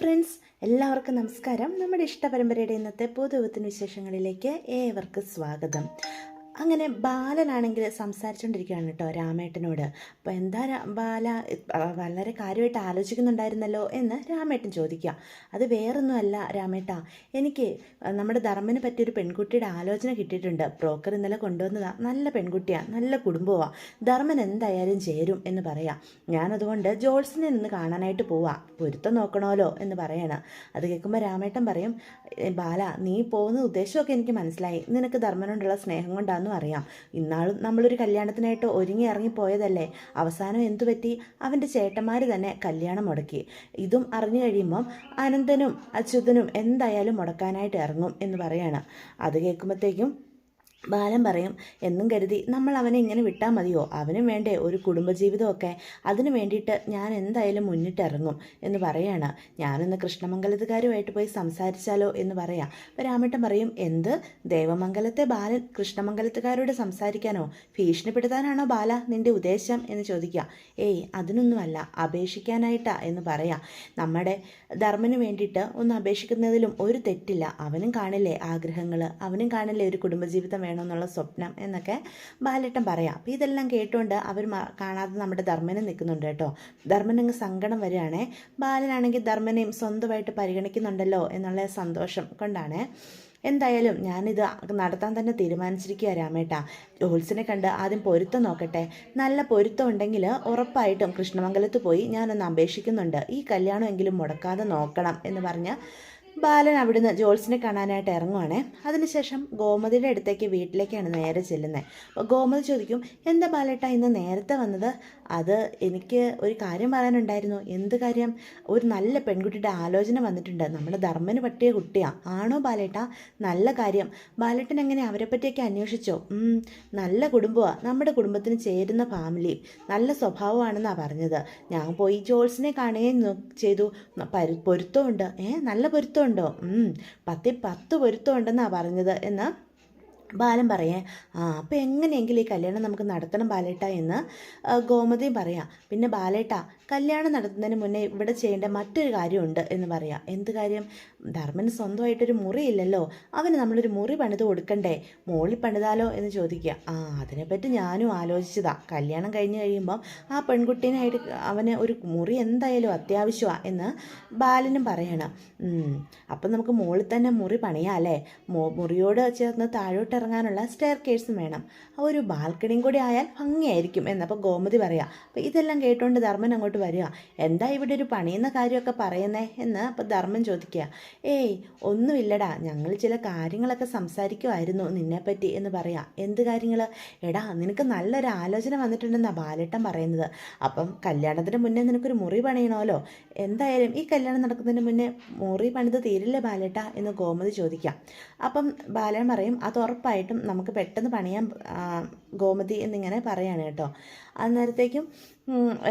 Friends എല്ലാവർക്കും നമസ്കാരം. നമ്മുടെ ഇഷ്ടപരമ്പരയുടെ ഇന്നത്തെ പൊതുവത്തിന് വിശേഷങ്ങളിലേക്ക് ഏവർക്കും സ്വാഗതം. അങ്ങനെ ബാലനാണെങ്കിൽ സംസാരിച്ചുകൊണ്ടിരിക്കുകയാണ് കേട്ടോ രാമേട്ടനോട്. അപ്പോൾ എന്താ ബാല വളരെ കാര്യമായിട്ട് ആലോചിക്കുന്നുണ്ടായിരുന്നല്ലോ എന്ന് രാമേട്ടൻ ചോദിക്കുക. അത് വേറൊന്നുമല്ല രാമേട്ട എനിക്ക് നമ്മുടെ ധർമ്മന് പറ്റിയൊരു പെൺകുട്ടിയുടെ ആലോചന കിട്ടിയിട്ടുണ്ട്. ബ്രോക്കർ ഇന്നലെ കൊണ്ടുവന്നതാണ് നല്ല പെൺകുട്ടിയാണ് നല്ല കുടുംബമാണ് ധർമ്മൻ എന്തായാലും ചേരും എന്ന് പറയാം. ഞാനതുകൊണ്ട് ജോൾസിനെ നിന്ന് കാണാനായിട്ട് പോവാം. പൊരുത്തം നോക്കണമല്ലോ എന്ന് പറയണം. അത് കേൾക്കുമ്പോൾ രാമേട്ടൻ പറയും ബാല നീ പോകുന്ന ഉദ്ദേശമൊക്കെ എനിക്ക് മനസ്സിലായി. നിനക്ക് ധർമ്മനോടുള്ള സ്നേഹം കൊണ്ടാണെന്നും അറിയാം. ഇന്നാളും നമ്മളൊരു കല്യാണത്തിനായിട്ട് ഒരുങ്ങി ഇറങ്ങി പോയതല്ലേ അവസാനം എന്തു പറ്റി? അവന്റെ ചേട്ടന്മാർ തന്നെ കല്യാണം മുടക്കി. ഇതും അറിഞ്ഞു കഴിയുമ്പം അനന്തനും അച്യുതനും എന്തായാലും മുടക്കാനായിട്ട് ഇറങ്ങും എന്ന് പറയാണ്. അത് കേൾക്കുമ്പോഴത്തേക്കും ബാലൻ പറയും എന്നും കരുതി നമ്മൾ അവനെ ഇങ്ങനെ വിട്ടാൽ മതിയോ? അവനും വേണ്ടേ ഒരു കുടുംബജീവിതമൊക്കെ. അതിനു വേണ്ടിയിട്ട് ഞാൻ എന്തായാലും മുന്നിട്ടിറങ്ങും എന്ന് പറയാണ്. ഞാനൊന്ന് കൃഷ്ണമംഗലത്തുകാരുമായിട്ട് പോയി സംസാരിച്ചാലോ എന്ന് പറയാം. അപ്പോൾ രാമേട്ടൻ പറയും എന്ത്? ദേവമംഗലത്തെ ബാലൻ കൃഷ്ണമംഗലത്തുകാരോട് സംസാരിക്കാനോ? ഭീഷണിപ്പെടുത്താനാണോ ബാല നിന്റെ ഉദ്ദേശം? എന്ന് ചോദിക്കുക ഏയ് അതിനൊന്നുമല്ല. അപേക്ഷിക്കാനായിട്ടാ എന്ന് പറയാം. നമ്മുടെ ധർമ്മന് വേണ്ടിയിട്ട് ഒന്ന് അപേക്ഷിക്കുന്നതിലും ഒരു തെറ്റില്ല. അവനും കാണില്ലേ ആഗ്രഹങ്ങൾ അവനും കാണില്ലേ ഒരു കുടുംബജീവിതം വേണമെന്നുള്ള സ്വപ്നം എന്നൊക്കെ ബാലേട്ടൻ പറയാം. അപ്പോൾ ഇതെല്ലാം കേട്ടുകൊണ്ട് അവർ കാണാതെ നമ്മുടെ ധർമ്മനെ നിൽക്കുന്നുണ്ട് കേട്ടോ. ധർമ്മനങ്ങ് സങ്കടം വരികയാണേ. ബാലനാണെങ്കിൽ ധർമ്മനെയും സ്വന്തമായിട്ട് പരിഗണിക്കുന്നുണ്ടല്ലോ എന്നുള്ള സന്തോഷം കൊണ്ടാണ്. എന്തായാലും ഞാനിത് നടത്താൻ തന്നെ തീരുമാനിച്ചിരിക്കുക രാമേട്ടാ. ജോത്സിനെ കണ്ട് ആദ്യം പൊരുത്തം നോക്കട്ടെ. നല്ല പൊരുത്തം ഉണ്ടെങ്കിൽ ഉറപ്പായിട്ടും കൃഷ്ണമംഗലത്ത് പോയി ഞാനൊന്ന് അപേക്ഷിക്കുന്നുണ്ട്. ഈ കല്യാണമെങ്കിലും മുടക്കാതെ നോക്കണം എന്ന് പറഞ്ഞ് ബാലൻ അവിടുന്ന് ജോൾസിനെ കാണാനായിട്ട് ഇറങ്ങുവാണ്. അതിനുശേഷം ഗോമതിയുടെ അടുത്തേക്ക് വീട്ടിലേക്കാണ് നേരെ ചെല്ലുന്നത്. അപ്പോൾ ഗോമതി ചോദിക്കും എന്താ ബാലേട്ട ഇന്ന് നേരത്തെ വന്നത്? അത് എനിക്ക് ഒരു കാര്യം പറയാനുണ്ടായിരുന്നു. എന്ത് കാര്യം? ഒരു നല്ല പെൺകുട്ടിയുടെ ആലോചന വന്നിട്ടുണ്ട്. നമ്മുടെ ധർമ്മന് പറ്റിയ കുട്ടിയാണ് ആണോ ബാലേട്ട? നല്ല കാര്യം. ബാലേട്ടൻ എങ്ങനെ അവരെ പറ്റിയൊക്കെ അന്വേഷിച്ചോ? നല്ല കുടുംബമാണ് നമ്മുടെ കുടുംബത്തിന് ചേരുന്ന ഫാമിലി നല്ല സ്വഭാവമാണെന്നാണ് പറഞ്ഞത്. ഞാൻ പോയി ജോൾസിനെ കാണുകയും ചെയ്തു. പരു പൊരുത്തമുണ്ട്. ഏ നല്ല പൊരുത്തമുണ്ടോ? പത്തി പത്ത് പൊരുത്തമുണ്ടെന്നാണ് പറഞ്ഞത്. എന്ന് ബാലൻ പറയേ ആ അപ്പോൾ എങ്ങനെയെങ്കിലും ഈ കല്യാണം നമുക്ക് നടത്തണം ബാലേട്ട എന്ന് ഗോമതി പറയാം. പിന്നെ ബാലേട്ട കല്യാണം നടത്തുന്നതിന് മുന്നേ ഇവിടെ ചെയ്യേണ്ട മറ്റൊരു കാര്യമുണ്ട് എന്ന് പറയാം. എന്ത് കാര്യം? ധർമ്മന് സ്വന്തമായിട്ടൊരു മുറിയില്ലല്ലോ. അവന് നമ്മളൊരു മുറി പണിത് കൊടുക്കണ്ടേ? മോളിൽ പണിതാലോ എന്ന് ചോദിക്കുക. ആ അതിനെപ്പറ്റി ഞാനും ആലോചിച്ചതാ. കല്യാണം കഴിഞ്ഞ് കഴിയുമ്പം ആ പെൺകുട്ടീനായിട്ട് അവന് ഒരു മുറി എന്തായാലും അത്യാവശ്യമാണ് എന്ന് ബാലനും പറയണം. അപ്പം നമുക്ക് മുകളിൽ തന്നെ മുറി പണിയാം അല്ലേ? മുറിയോട് ചേർന്ന് താഴോട്ട് ഇറങ്ങാനുള്ള സ്റ്റെയർ കേഴ്സും വേണം. ഒരു ബാൽക്കണിയും കൂടി ആയാൽ ഭംഗിയായിരിക്കും എന്നപ്പോൾ ഗോമതി പറയാം. അപ്പോൾ ഇതെല്ലാം കേട്ടുകൊണ്ട് ധർമ്മൻ അങ്ങോട്ട് വരിക. എന്താ ഇവിടെ ഒരു പണിയുന്ന കാര്യമൊക്കെ പറയുന്നേ എന്ന് അപ്പോൾ ധർമ്മൻ ചോദിക്കുക. ഏയ് ഒന്നുമില്ലടാ. ഞങ്ങൾ ചില കാര്യങ്ങളൊക്കെ സംസാരിക്കുമായിരുന്നു നിന്നെപ്പറ്റി എന്ന് പറയാം. എന്ത് കാര്യങ്ങൾ എടാ നിനക്ക് നല്ലൊരു ആലോചന വന്നിട്ടുണ്ടെന്നാണ് ബാലേട്ടൻ പറയുന്നത്. അപ്പം കല്യാണത്തിന് മുന്നേ നിനക്കൊരു മുറി പണിയണമല്ലോ. എന്തായാലും ഈ കല്യാണം നടക്കുന്നതിന് മുന്നേ മുറി പണിത് തീരില്ലേ ബാലേട്ട എന്ന് ഗോമതി ചോദിക്കാം. അപ്പം ബാലൻ പറയും അത് ഉറപ്പായിട്ടും നമുക്ക് പെട്ടെന്ന് പണിയാൻ ഗോമതി എന്നിങ്ങനെ പറയാണ് കേട്ടോ. അന്നേരത്തേക്കും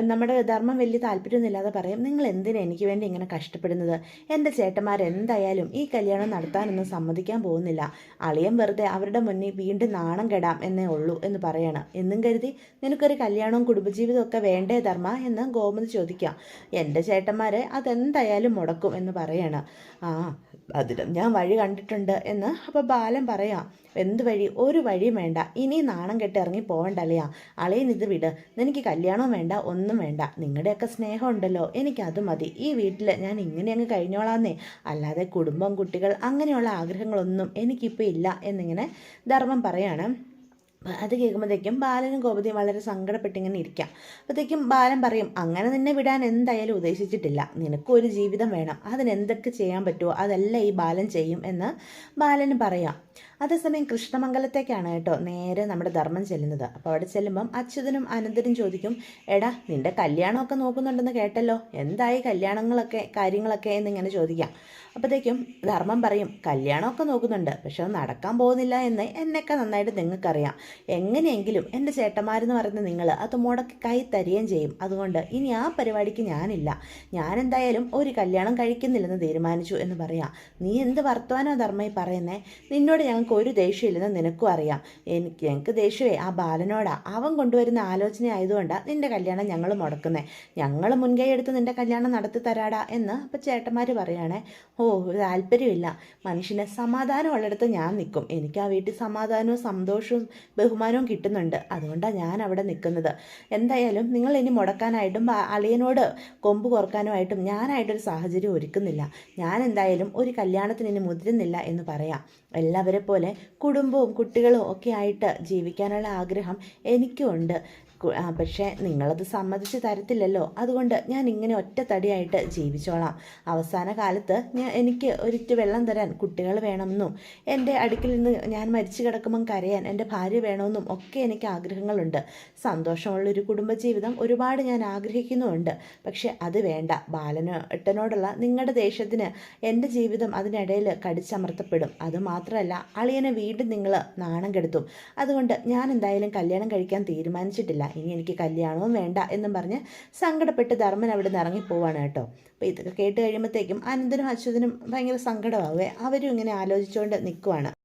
നമ്മുടെ ധർമ്മം വലിയ താല്പര്യമൊന്നുമില്ലാതെ പറയും നിങ്ങൾ എന്തിനാണ് എനിക്ക് വേണ്ടി ഇങ്ങനെ കഷ്ടപ്പെടുന്നത്? എന്റെ ചേട്ടന്മാരെന്തായാലും ഈ കല്യാണം നടത്താനൊന്നും സമ്മതിക്കാൻ പോകുന്നില്ല. അളിയൻ വെറുതെ അവരുടെ മുന്നിൽ വീണ്ടും നാണം കെടാം എന്നേ ഉള്ളൂ എന്ന് പറയണം. എന്നും കരുതി നിനക്കൊരു കല്യാണവും കുടുംബജീവിതവും ഒക്കെ വേണ്ടേ ധർമ്മ എന്ന് ഗോമതി ചോദിക്കാം. എന്റെ ചേട്ടന്മാരെ അതെന്തായാലും മുടക്കും എന്ന് പറയണം. ആ അതിലും ഞാൻ വഴി കണ്ടിട്ടുണ്ട് എന്ന് അപ്പോൾ ബാലൻ പറയാം എന്ത് വഴി? ഒരു വഴിയും വേണ്ട. ഇനി നാണം കെട്ട് ഇറങ്ങി പോകണ്ടല്ലയാ അളിയൻ ഇത് വിട്. നിനക്ക് കല്യാണവും വേണ്ട ഒന്നും വേണ്ട. നിങ്ങളുടെയൊക്കെ സ്നേഹം ഉണ്ടല്ലോ. എനിക്കത് മതി. ഈ വീട്ടിൽ ഞാൻ ഇങ്ങനെ അങ്ങ് കഴിഞ്ഞോളാന്നേ. അല്ലാതെ കുടുംബം കുട്ടികൾ അങ്ങനെയുള്ള ആഗ്രഹങ്ങളൊന്നും എനിക്കിപ്പോൾ ഇല്ല എന്നിങ്ങനെ ധർമ്മം പറയാണ്. അത് കേൾക്കുമ്പോഴത്തേക്കും ബാലനും ഗോപതിയും വളരെ സങ്കടപ്പെട്ടിങ്ങനെ ഇരിക്കാം. അപ്പോഴത്തേക്കും ബാലൻ പറയും അങ്ങനെ നിന്നെ വിടാൻ എന്തായാലും ഉദ്ദേശിച്ചിട്ടില്ല. നിനക്കൊരു ജീവിതം വേണം. അതിനെന്തൊക്കെ ചെയ്യാൻ പറ്റുമോ അതെല്ലാം ഈ ബാലൻ ചെയ്യും എന്ന് ബാലന് പറയാം. അതേസമയം കൃഷ്ണമംഗലത്തേക്കാണ് കേട്ടോ നേരെ നമ്മുടെ ധർമ്മം ചെല്ലുന്നത്. അപ്പോൾ അവിടെ ചെല്ലുമ്പം അച്യുതനും അനന്തരും ചോദിക്കും എടാ നിന്റെ കല്യാണമൊക്കെ നോക്കുന്നുണ്ടെന്ന് കേട്ടല്ലോ. എന്തായി കല്യാണങ്ങളൊക്കെ കാര്യങ്ങളൊക്കെ എന്നിങ്ങനെ ചോദിക്കാം. അപ്പോഴത്തേക്കും ധർമ്മം പറയും കല്യാണമൊക്കെ നോക്കുന്നുണ്ട് പക്ഷെ അത് നടക്കാൻ പോകുന്നില്ല എന്ന് എന്നൊക്കെ നന്നായിട്ട് നിങ്ങൾക്കറിയാം. എങ്ങനെയെങ്കിലും എന്റെ ചേട്ടന്മാരെന്ന് പറയുന്ന നിങ്ങൾ അത് മുടക്കി കൈ തരികയും ചെയ്യും. അതുകൊണ്ട് ഇനി ആ പരിപാടിക്ക് ഞാനില്ല. ഞാൻ എന്തായാലും ഒരു കല്യാണം കഴിക്കുന്നില്ലെന്ന് തീരുമാനിച്ചു എന്ന് പറയാം. നീ എന്ത് വർത്തമാനോ ധർമ്മ ഈ പറയുന്നേ? നിന്നോട് ഞങ്ങൾക്ക് ഞങ്ങൾക്ക് ഒരു ദേഷ്യമില്ലെന്ന് നിനക്കും അറിയാം. എനിക്ക് ഞങ്ങൾക്ക് ദേഷ്യമേ. ആ ബാലനോടാ. അവൻ കൊണ്ടുവരുന്ന ആലോചന ആയതുകൊണ്ടാണ് നിന്റെ കല്യാണം ഞങ്ങൾ മുടക്കുന്നത് ഞങ്ങൾ മുൻകൈ എടുത്ത് നിന്റെ കല്യാണം നടത്തി തരാടാ എന്ന് അപ്പം ചേട്ടന്മാർ പറയുകയാണേ ഓ ഒരു താല്പര്യമില്ല. മനുഷ്യന് സമാധാനമുള്ളിടത്ത് ഞാൻ നിൽക്കും എനിക്ക് ആ വീട്ടിൽ സമാധാനവും സന്തോഷവും ബഹുമാനവും കിട്ടുന്നുണ്ട്. അതുകൊണ്ടാണ് ഞാൻ അവിടെ നിൽക്കുന്നത് എന്തായാലും നിങ്ങൾ ഇനി മുടക്കാനായിട്ടും അളിയനോട് കൊമ്പ് കുറക്കാനുമായിട്ടും ഞാനായിട്ടൊരു സാഹചര്യം ഒരുക്കുന്നില്ല. ഞാൻ എന്തായാലും ഒരു കല്യാണത്തിന് ഇനി മുതിരുന്നില്ല എന്ന് പറയാം. എല്ലാവരെ പോലെ കുടുംബവും കുട്ടികളും ഒക്കെ ആയിട്ട് ജീവിക്കാനുള്ള ആഗ്രഹം എനിക്കും ഉണ്ട് പക്ഷേ നിങ്ങളത് സമ്മതിച്ച് തരത്തില്ലല്ലോ അതുകൊണ്ട് ഞാൻ ഇങ്ങനെ ഒറ്റത്തടിയായിട്ട് ജീവിച്ചോളാം. അവസാന കാലത്ത് ഞാൻ എനിക്ക് ഒരിറ്റ് വെള്ളം തരാൻ കുട്ടികൾ വേണമെന്നും എന്റെ അടുക്കിൽ നിന്ന് ഞാൻ മരിച്ചു കിടക്കുമ്പം കരയാൻ എന്റെ ഭാര്യ വേണമെന്നും ഒക്കെ എനിക്ക് ആഗ്രഹങ്ങളുണ്ട്. സന്തോഷമുള്ളൊരു കുടുംബജീവിതം ഒരുപാട് ഞാൻ ആഗ്രഹിക്കുന്നുമുണ്ട്. പക്ഷെ അത് വേണ്ട. ബാലനോ എട്ടനോടുള്ള നിങ്ങളുടെ ദേഷ്യത്തിന് എന്റെ ജീവിതം അതിനിടയിൽ കടിച്ചമർത്തപ്പെടും. അത് മാത്രമല്ല അളിയനെ വീണ്ടും നിങ്ങൾ നാണം കെടുത്തും. അതുകൊണ്ട് ഞാൻ എന്തായാലും കല്യാണം കഴിക്കാൻ തീരുമാനിച്ചിട്ടില്ല. ഇനി എനിക്ക് കല്യാണവും വേണ്ട എന്നും പറഞ്ഞ് സങ്കടപ്പെട്ട് ധർമ്മൻ അവിടെ നിന്ന് ഇറങ്ങിപ്പോവാണ് കേട്ടോ. അപ്പോൾ ഇതൊക്കെ കേട്ട് കഴിയുമ്പോഴത്തേക്കും അനന്തനും അച്യുതനും ഭയങ്കര സങ്കടമാവേ അവരും ഇങ്ങനെ ആലോചിച്ചുകൊണ്ട് നിൽക്കുവാണ്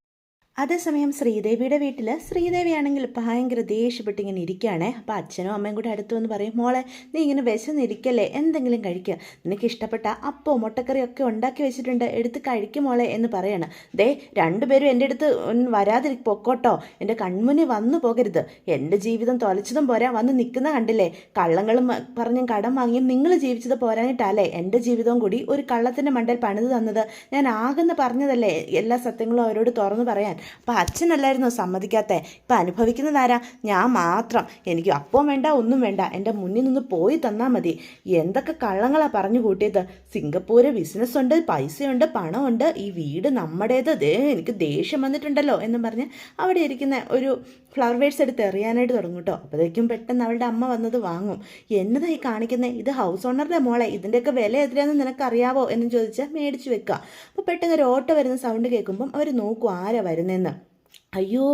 അതേസമയം ശ്രീദേവിയുടെ വീട്ടിൽ ശ്രീദേവിയാണെങ്കിൽ ഭയങ്കര ദേഷ്യപ്പെട്ട് ഇങ്ങനെ ഇരിക്കുകയാണേ അപ്പോൾ അച്ഛനും അമ്മയും കൂടെ അടുത്തു വന്ന് പറയും മോളെ നീ ഇങ്ങനെ വിശന്നിരിക്കല്ലേ? എന്തെങ്കിലും കഴിക്കുക നിനക്ക് ഇഷ്ടപ്പെട്ട അപ്പോ മുട്ടക്കറി ഒക്കെ ഉണ്ടാക്കി വെച്ചിട്ടുണ്ട്. എടുത്ത് കഴിക്കും മോളെ എന്ന് പറയണം. ദേ രണ്ടുപേരും എന്റെ അടുത്ത് വരാതിരി പൊക്കോട്ടോ. എന്റെ കൺമുന്നിൽ വന്നു പോകരുത്. എന്റെ ജീവിതം തൊലച്ചതും പോരാ വന്ന് നിൽക്കുന്ന കണ്ടില്ലേ? കള്ളങ്ങളും പറഞ്ഞും കടം വാങ്ങിയും നിങ്ങൾ ജീവിച്ചത് പോരാനിട്ടല്ലേ എന്റെ ജീവിതവും കൂടി ഒരു കള്ളത്തിന്റെ മണ്ടൽ പണിത് തന്നത്. ഞാൻ ആകെന്ന് പറഞ്ഞതല്ലേ എല്ലാ സത്യങ്ങളും അവരോട് തുറന്നു പറയാൻ? അപ്പം അച്ഛനല്ലായിരുന്നു സമ്മതിക്കാത്ത? ഇപ്പം അനുഭവിക്കുന്നതാരാ ഞാൻ മാത്രം. എനിക്ക് അപ്പം വേണ്ട ഒന്നും വേണ്ട. എന്റെ മുന്നിൽ നിന്ന് പോയി തന്നാൽ മതി. എന്തൊക്കെ കള്ളങ്ങളാണ് പറഞ്ഞു കൂട്ടിയത്? സിംഗപ്പൂര് ബിസിനസ് ഉണ്ട് പൈസയുണ്ട് പണമുണ്ട് ഈ വീട് നമ്മുടേത്. ദേ എനിക്ക് ദേഷ്യം വന്നിട്ടുണ്ടല്ലോ എന്ന് പറഞ്ഞ് അവിടെ ഇരിക്കുന്ന ഒരു ഫ്ലവർ വേഴ്സ് എടുത്ത് എറിയാനായിട്ട് തുടങ്ങും കേട്ടോ. അപ്പോഴേക്കും പെട്ടെന്ന് അവളുടെ അമ്മ വന്നത് വാങ്ങും. എന്നതായി കാണിക്കുന്നത് ഇത് ഹൗസ് ഓണറുടെ മോളെ. ഇതിന്റെയൊക്കെ വില എത്രയാണെന്ന് നിനക്കറിയാവോ? എന്ന് ചോദിച്ചാൽ മേടിച്ച് വെക്കുക. അപ്പോൾ പെട്ടെന്ന് ഒരു ഓട്ടോ വരുന്ന സൗണ്ട് കേൾക്കുമ്പം അവർ നോക്കും ആരാ വരുന്നതെന്ന് അയ്യോ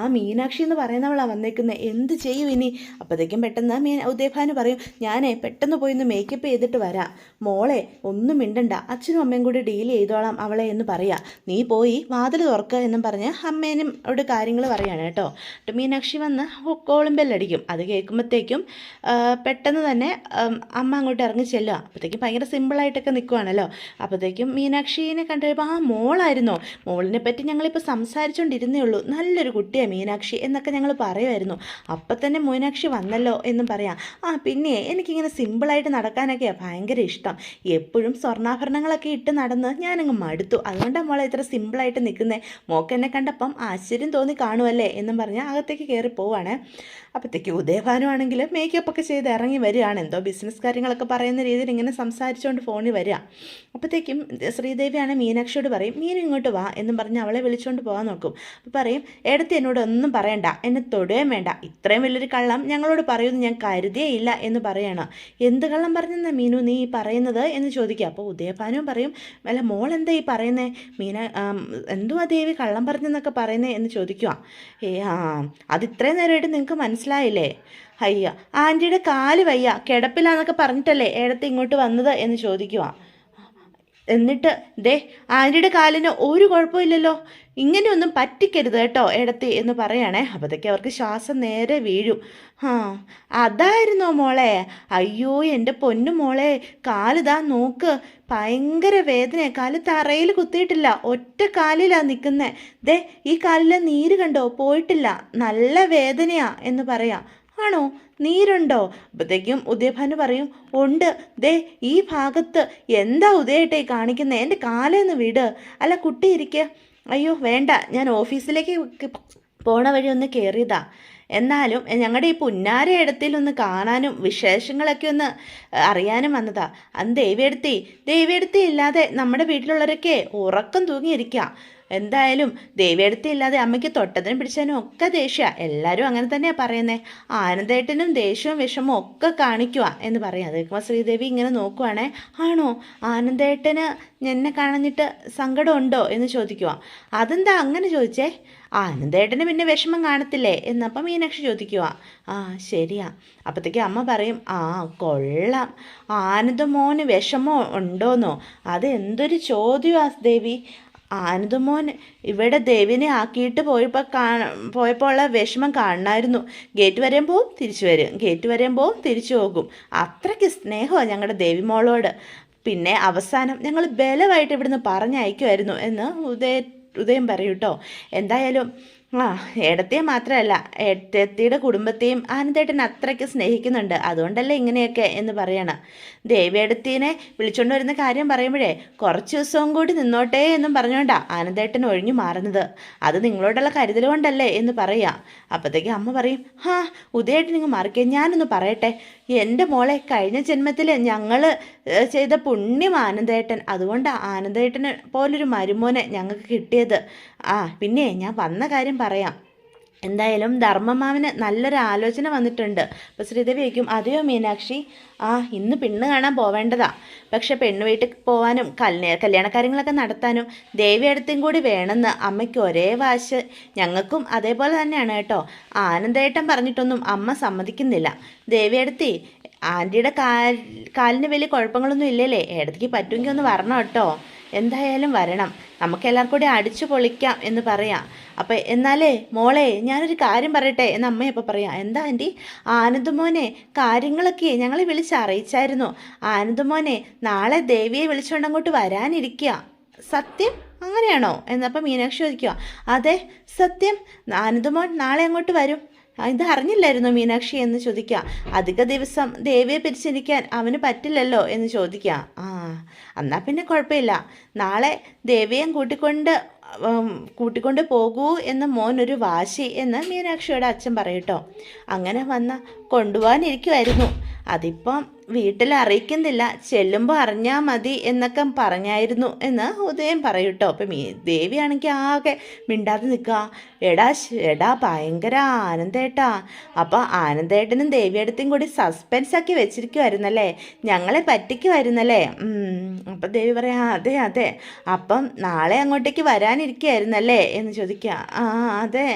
ആ മീനാക്ഷി എന്ന് പറയുന്നവളാണ് വന്നേക്കുന്നത് എന്ത് ചെയ്യും ഇനി? അപ്പോഴത്തേക്കും പെട്ടെന്ന് മീൻ ഉദയഭാനു പറയും ഞാനേ പെട്ടെന്ന് പോയി ഒന്ന് മേക്കപ്പ് ചെയ്തിട്ട് വരാം. മോളെ ഒന്നും മിണ്ടണ്ട. അച്ഛനും അമ്മയും കൂടി ഡീൽ ചെയ്തോളാം അവളെ എന്ന് പറയാം. നീ പോയി വാതിൽ തുറക്കുക എന്നും പറഞ്ഞ് അമ്മേനും അവിടെ കാര്യങ്ങൾ പറയാണ് കേട്ടോ. മീനാക്ഷി വന്ന് കോളും ബെല്ലടിക്കും. അത് കേൾക്കുമ്പോഴത്തേക്കും പെട്ടെന്ന് തന്നെ അമ്മ അങ്ങോട്ട് ഇറങ്ങി ചെല്ലുക അപ്പോഴത്തേക്കും ഭയങ്കര സിമ്പിളായിട്ടൊക്കെ നിൽക്കുവാണല്ലോ അപ്പോഴത്തേക്കും മീനാക്ഷിനെ കണ്ടപ്പോൾ ആ മോളായിരുന്നോ? മോളിനെ പറ്റി ഞങ്ങളിപ്പോൾ സംസാരിച്ചുകൊണ്ടിരുന്നേ ഉള്ളൂ. നല്ലൊരു കുട്ടിയാണ് മീനാക്ഷി എന്നൊക്കെ ഞങ്ങൾ പറയുമായിരുന്നു. അപ്പം തന്നെ മീനാക്ഷി വന്നല്ലോ എന്നും പറയാം. ആ പിന്നെ എനിക്കിങ്ങനെ സിമ്പിളായിട്ട് നടക്കാനൊക്കെയാണ് ഭയങ്കര ഇഷ്ടം. എപ്പോഴും സ്വർണാഭരണങ്ങളൊക്കെ ഇട്ട് നടന്ന് ഞാനങ്ങ് മടുത്തു. അതുകൊണ്ടാണ് മോളെ ഇത്ര സിമ്പിളായിട്ട് നിൽക്കുന്നത് മോക്കെന്നെ കണ്ടപ്പം ആശ്ചര്യം തോന്നി കാണുമല്ലേ എന്നും പറഞ്ഞ് അകത്തേക്ക് കയറി പോവാണ്. അപ്പോഴത്തേക്ക് ഉദയഭാനുവാണെങ്കിൽ മേക്കപ്പ് ഒക്കെ ചെയ്ത് ഇറങ്ങി വരികയാണ്. എന്തോ ബിസിനസ് കാര്യങ്ങളൊക്കെ പറയുന്ന രീതിയിൽ ഇങ്ങനെ സംസാരിച്ചുകൊണ്ട് ഫോണിൽ വരിക. അപ്പോഴത്തേക്കും ശ്രീദേവിയാണ് മീനാക്ഷിയോട് പറയും മീനും ഇങ്ങോട്ട് വാ എന്നും പറഞ്ഞ് അവളെ വിളിച്ചുകൊണ്ട് പോകാൻ നോക്കും. അപ്പോൾ പറയും എടുത്ത് എന്നോട് ഒന്നും പറയണ്ട എന്നെ തൊടുകയും വേണ്ട. ഇത്രയും വലിയൊരു കള്ളം ഞങ്ങളോട് പറയുമെന്ന് ഞാൻ കരുതിയേയില്ല എന്ന് പറയണം. എന്ത് കള്ളം പറഞ്ഞെന്ന മീനു? നീ ഈ പറയുന്നത്? എന്ന് ചോദിക്കുക അപ്പോൾ ഉദയഭാനുവും പറയും അല്ല മോൾ എന്താ ഈ പറയുന്നേ? മീന എന്തുവാ ദേവി കള്ളം പറഞ്ഞെന്നൊക്കെ പറയുന്നേ? എന്ന് ചോദിക്കുക ഏ ആ അത് ഇത്രയും നേരമായിട്ട് നിങ്ങൾക്ക് മനസ്സിലായില്ലേ? അയ്യ ആന്റിയുടെ കാൽ വയ്യ കിടപ്പിലാന്നൊക്കെ പറഞ്ഞിട്ടല്ലേ ഏടത്ത് ഇങ്ങോട്ട് വന്നത്? എന്ന് ചോദിക്കുക എന്നിട്ട് ദേ ആന്റിയുടെ കാലിന് ഒരു കുഴപ്പമില്ലല്ലോ. ഇങ്ങനെയൊന്നും പറ്റിക്കരുത് കേട്ടോ എടത്തി എന്ന് പറയണേ. അപ്പോഴത്തേക്ക് അവർക്ക് ശ്വാസം നേരെ വീഴും. ആ അതായിരുന്നോ മോളെ. അയ്യോ എന്റെ പൊന്നു മോളെ കാലിതാ നോക്ക്. ഭയങ്കര വേദന കാൽ തറയിൽ കുത്തിയിട്ടില്ല. ഒറ്റ കാലിലാണ് നിൽക്കുന്നത് ദേ ഈ കാലിലെ നീര് കണ്ടോ? പോയിട്ടില്ല. നല്ല വേദനയാ എന്ന് പറയാം. ആണോ? നീരുണ്ടോ? അപ്പോഴത്തേക്കും ഉദയഭാനു പറയും ഉണ്ട്. ദേ ഈ ഭാഗത്ത് എന്താ ഉദയേട്ടേ കാണിക്കുന്നത് എന്റെ കാലേന്ന് വിട്. അല്ല കുട്ടി ഇരിക്കുക അയ്യോ വേണ്ട. ഞാൻ ഓഫീസിലേക്ക് പോണ വഴി ഒന്ന് കയറിയതാ എന്നാലും ഞങ്ങളുടെ ഈ പുന്നാര ഇടത്തിൽ ഒന്ന് കാണാനും വിശേഷങ്ങളൊക്കെ ഒന്ന് അറിയാനും വന്നതാ. അന്ന് ദേവിയെടുത്തി ദേവിയെടുത്തി ഇല്ലാതെ നമ്മുടെ വീട്ടിലുള്ളവരൊക്കെ ഉറക്കം തൂങ്ങിയിരിക്കുക എന്തായാലും ദേവിയടുത്ത് ഇല്ലാതെ അമ്മയ്ക്ക് തൊട്ടതിനും പിടിച്ചതിനും ഒക്കെ ദേഷ്യ. എല്ലാവരും അങ്ങനെ തന്നെയാണ് പറയുന്നത് ആനന്ദേട്ടനും ദേഷ്യവും വിഷമവും ഒക്കെ കാണിക്കുക എന്ന് പറയും. അത് കേൾക്കുമ്പോൾ ശ്രീദേവി ഇങ്ങനെ നോക്കുവാണേ. ആണോ? ആനന്ദേട്ടന് എന്നെ കാണഞ്ഞിട്ട് സങ്കടമുണ്ടോ എന്ന് ചോദിക്കുക അതെന്താ അങ്ങനെ ചോദിച്ചേ? ആനന്ദേട്ടന് പിന്നെ വിഷമം കാണത്തില്ലേ എന്നപ്പം മീനാക്ഷി ചോദിക്കുക ആ ശരിയാ. അപ്പോഴത്തേക്ക് അമ്മ പറയും ആ കൊള്ളാം. ആനന്ദമോന് വിഷമോ ഉണ്ടോന്നോ? അത് എന്തൊരു ചോദ്യമാ ദേവി ആനന്ദമോൻ ഇവിടെ ദേവിനെ ആക്കിയിട്ട് പോയപ്പോൾ പോയപ്പോൾ ഉള്ള വിഷമം കാണണമായിരുന്നു ഗേറ്റ് വരെയും പോവും തിരിച്ചു വരും. ഗേറ്റ് വരെയും പോവും തിരിച്ചു പോകും. അത്രയ്ക്ക് സ്നേഹമാണ് ഞങ്ങളുടെ ദേവിമോളോട് പിന്നെ അവസാനം ഞങ്ങൾ ബലമായിട്ട് ഇവിടുന്ന് പറഞ്ഞയക്കുമായിരുന്നു എന്ന് ഉദയ ഉദയം പറയൂട്ടോ എന്തായാലും ആ ഏടത്തിയെ മാത്രമല്ല ഏടത്തിയുടെ കുടുംബത്തെയും ആനന്ദേട്ടൻ അത്രയ്ക്ക് സ്നേഹിക്കുന്നുണ്ട്. അതുകൊണ്ടല്ലേ ഇങ്ങനെയൊക്കെ എന്ന് പറയണം. ദേവിയേടത്തീനെ വിളിച്ചുകൊണ്ട് വരുന്ന കാര്യം പറയുമ്പോഴേ കുറച്ച് ദിവസവും കൂടി നിന്നോട്ടെ എന്നും പറഞ്ഞുകൊണ്ടാ ആനന്ദേട്ടൻ ഒഴിഞ്ഞു മാറുന്നത്. അത് നിങ്ങളോടുള്ള കരുതൽ കൊണ്ടല്ലേ എന്ന് പറയാം. അപ്പോഴത്തേക്ക് അമ്മ പറയും ഹാ ഉദയേട്ടൻ നിങ്ങൾ മാറിക്കേ ഞാനൊന്ന് പറയട്ടെ. എന്റെ മോളെ കഴിഞ്ഞ ജന്മത്തിൽ ഞങ്ങൾ ചെയ്ത പുണ്യം ആനന്ദേട്ടൻ. അതുകൊണ്ട് ആനന്ദേട്ടന് പോലൊരു മരുമോനെ ഞങ്ങൾക്ക് കിട്ടിയത്. ആ പിന്നെ ഞാൻ വന്ന കാര്യം പറയാം. എന്തായാലും ധർമ്മമാവിന് നല്ലൊരു ആലോചന വന്നിട്ടുണ്ട്. അപ്പോൾ ശ്രീദേവി ചോദിക്കും അതെയോ മീനാക്ഷി? ആ ഇന്ന് പെണ്ണ് കാണാൻ പോവേണ്ടതാ. പക്ഷെ പെണ്ണ് വീട്ടിൽ പോകാനും കല്യാണ കല്യാണക്കാര്യങ്ങളൊക്കെ നടത്താനും ദേവി അടുത്തും കൂടി വേണമെന്ന് അമ്മയ്ക്ക് ഒരേ വാശ്. ഞങ്ങൾക്കും അതേപോലെ തന്നെയാണ് കേട്ടോ. ആനന്ദേട്ടൻ പറഞ്ഞിട്ടൊന്നും അമ്മ സമ്മതിക്കുന്നില്ല. ദേവി അടുത്തി ആന്റിയുടെ കാൽ കാലിന് വലിയ കുഴപ്പങ്ങളൊന്നും ഇല്ലല്ലേ? ഏടത്തേക്ക് പറ്റുമെങ്കിൽ ഒന്ന് വരണം കേട്ടോ. എന്തായാലും വരണം. നമുക്ക് എല്ലാവർക്കും കൂടി അടിച്ചു പൊളിക്കാം എന്ന് പറയാം. അപ്പം എന്നാലേ മോളെ ഞാനൊരു കാര്യം പറയട്ടെ എന്ന് അമ്മയപ്പോൾ പറയാം. എന്താ ആന്റി ആനന്ദമോനെ കാര്യങ്ങളൊക്കെ ഞങ്ങളെ വിളിച്ച് അറിയിച്ചായിരുന്നു. ആനന്ദമോനെ നാളെ ദേവിയെ വിളിച്ചുകൊണ്ട് അങ്ങോട്ട് വരാനിരിക്കുക സത്യം? അങ്ങനെയാണോ? എന്നപ്പം മീനാക്ഷി ചോദിക്കുക അതെ സത്യം. ആനന്ദമോൻ നാളെ അങ്ങോട്ട് വരും. ഇത് അറിഞ്ഞില്ലായിരുന്നു മീനാക്ഷി എന്ന് ചോദിക്കുക. അധിക ദിവസം ദേവിയെ പിരിച്ചിരിക്കാൻ അവന് പറ്റില്ലല്ലോ എന്ന് ചോദിക്കുക. ആ എന്നാൽ പിന്നെ കുഴപ്പമില്ല. നാളെ ദേവിയെ കൂട്ടിക്കൊണ്ട് കൂട്ടിക്കൊണ്ട് പോകൂ എന്ന് മോൻ ഒരു വാശി എന്ന് മീനാക്ഷിയുടെ അച്ഛൻ പറയട്ടോ അങ്ങനെ വന്ന കൊണ്ടുപോകാനിരിക്കുമായിരുന്നു അതിപ്പം വീട്ടിൽ അറിയിക്കുന്നില്ല ചെല്ലുമ്പോൾ അറിഞ്ഞാൽ മതി എന്നൊക്കെ പറഞ്ഞായിരുന്നു എന്ന് ഉദയം പറയൂട്ടോ അപ്പം ദേവിയാണെങ്കിൽ ആകെ മിണ്ടാതെ നിൽക്കുക. എടാ എടാ ഭയങ്കര ആനന്ദേട്ടാ. അപ്പോൾ ആനന്ദേട്ടനും ദേവിയടുത്തും കൂടി സസ്പെൻസ് ആക്കി വെച്ചിരിക്കുമായിരുന്നല്ലേ ഞങ്ങളെ പറ്റിക്കുമായിരുന്നല്ലേ അപ്പം ദേവി പറയാം അതെ അതെ. അപ്പം നാളെ അങ്ങോട്ടേക്ക് വരാനിരിക്കുകയായിരുന്നല്ലേ എന്ന് ചോദിക്കുക. ആ അതെ.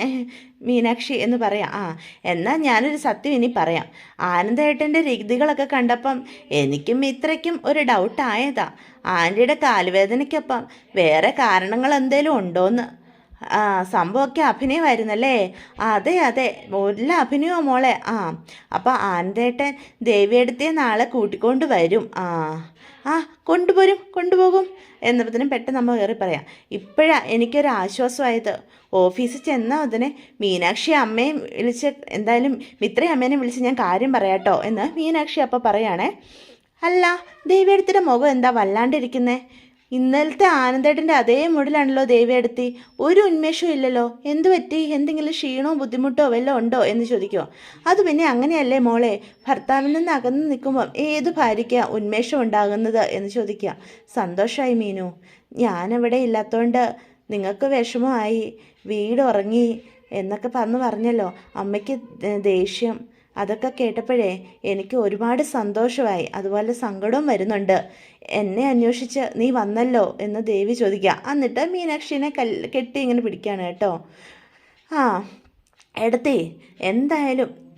മീനാക്ഷി എന്ന് പറയാം. ആ എന്നാൽ ഞാനൊരു സത്യം ഇനി പറയാം. ആനന്ദേട്ടന്റെ രീതികളൊക്കെ കണ്ടപ്പം എനിക്കും ഇത്രയ്ക്കും ഒരു ഡൗട്ടായതാ ആന്റിയുടെ കാലുവേദനയ്ക്കൊപ്പം വേറെ കാരണങ്ങൾ എന്തേലും ഉണ്ടോയെന്ന് ആ സംഭവമൊക്കെ അഭിനയമായിരുന്നല്ലേ? അതെ അതെ. നല്ല അഭിനയോ മോളെ? ആ അപ്പോൾ ആനന്ദേട്ടൻ ദേവിയെടുത്തേ നാളെ കൂട്ടിക്കൊണ്ട് വരും. ആ. ആ കൊണ്ടുപോരും കൊണ്ടുപോകും. എന്നതിനും പെട്ടെന്ന് നമ്മൾ കയറി പറയാം ഇപ്പോഴാണ് എനിക്കൊരു ആശ്വാസമായത്. ഓഫീസിൽ ചെന്ന അതിനെ മീനാക്ഷി അമ്മയും വിളിച്ച് എന്തായാലും മിത്രയും അമ്മേനെ വിളിച്ച് ഞാൻ കാര്യം പറയാട്ടോ എന്ന് മീനാക്ഷി അപ്പോൾ പറയുകയാണേ അല്ല ദേവിയെടുത്തിന്റെ മുഖം എന്താ വല്ലാണ്ടിരിക്കുന്നേ? ഇന്നലത്തെ ആനന്ദേട്ടന്റെ അതേ മൂഡിലാണല്ലോ ദേവിയെടുത്തി ഒരു ഉന്മേഷവും ഇല്ലല്ലോ. എന്തു പറ്റി? എന്തെങ്കിലും ക്ഷീണോ ബുദ്ധിമുട്ടോ വല്ലതും ഉണ്ടോ എന്ന് ചോദിക്കുമോ അത് പിന്നെ അങ്ങനെയല്ലേ മോളെ? ഭർത്താവിൽ നിന്ന് അകന്ന് നിൽക്കുമ്പം ഏത് ഭാര്യയ്ക്കാ ഉന്മേഷം ഉണ്ടാകുന്നത് എന്ന് ചോദിക്കുക സന്തോഷമായി മീനു. ഞാനിവിടെ ഇല്ലാത്തതുകൊണ്ട് നിങ്ങൾക്ക് വിഷമമായി. വീട് ഉറങ്ങി എന്നൊക്കെ പറഞ്ഞു പറഞ്ഞല്ലോ. അമ്മയ്ക്ക് ദേഷ്യം. അതൊക്കെ കേട്ടപ്പോഴേ എനിക്ക് ഒരുപാട് സന്തോഷമായി. അതുപോലെ സങ്കടവും വരുന്നുണ്ട്. എന്നെ അന്വേഷിച്ച് നീ വന്നല്ലോ? എന്ന് ദേവി ചോദിക്കുക. എന്നിട്ട് മീനാക്ഷിനെ കല്ല് കെട്ടി ഇങ്ങനെ പിടിക്കുകയാണ് കേട്ടോ. ആ എടത്തി എന്തായാലും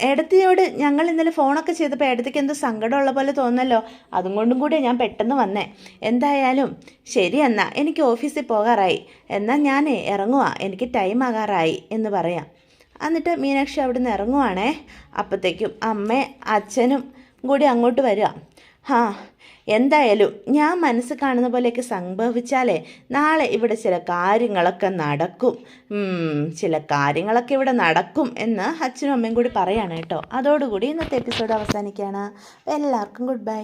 എടത്തിയോട് ഞങ്ങൾ ഇന്നലെ ഫോണൊക്കെ ചെയ്തപ്പോൾ എടത്തിക്ക് എന്തോ സങ്കടമുള്ള പോലെ തോന്നല്ലോ. അതും കൊണ്ടും കൂടെ ഞാൻ പെട്ടെന്ന് വന്നേ. എന്തായാലും ശരി എന്നാ എനിക്ക് ഓഫീസിൽ പോകാറായി. എന്നാൽ ഞാൻ ഇറങ്ങുക എനിക്ക് ടൈം ആകാറായി എന്ന് പറയാം. എന്നിട്ട് മീനാക്ഷി അവിടെ നിന്ന് ഇറങ്ങുവാണേ. അപ്പോഴത്തേക്കും അമ്മ അച്ഛനും കൂടി അങ്ങോട്ട് വരിക. ഹാ എന്തായാലും ഞാൻ മനസ്സ് കാണുന്ന പോലെയൊക്കെ സംഭവിച്ചാലേ നാളെ ഇവിടെ ചില കാര്യങ്ങളൊക്കെ നടക്കും. ചില കാര്യങ്ങളൊക്കെ ഇവിടെ നടക്കും എന്ന് അച്ഛനും അമ്മയും കൂടി പറയാണ് കേട്ടോ. അതോടുകൂടി ഇന്നത്തെ എപ്പിസോഡ് അവസാനിക്കുകയാണ്. എല്ലാവർക്കും ഗുഡ് ബൈ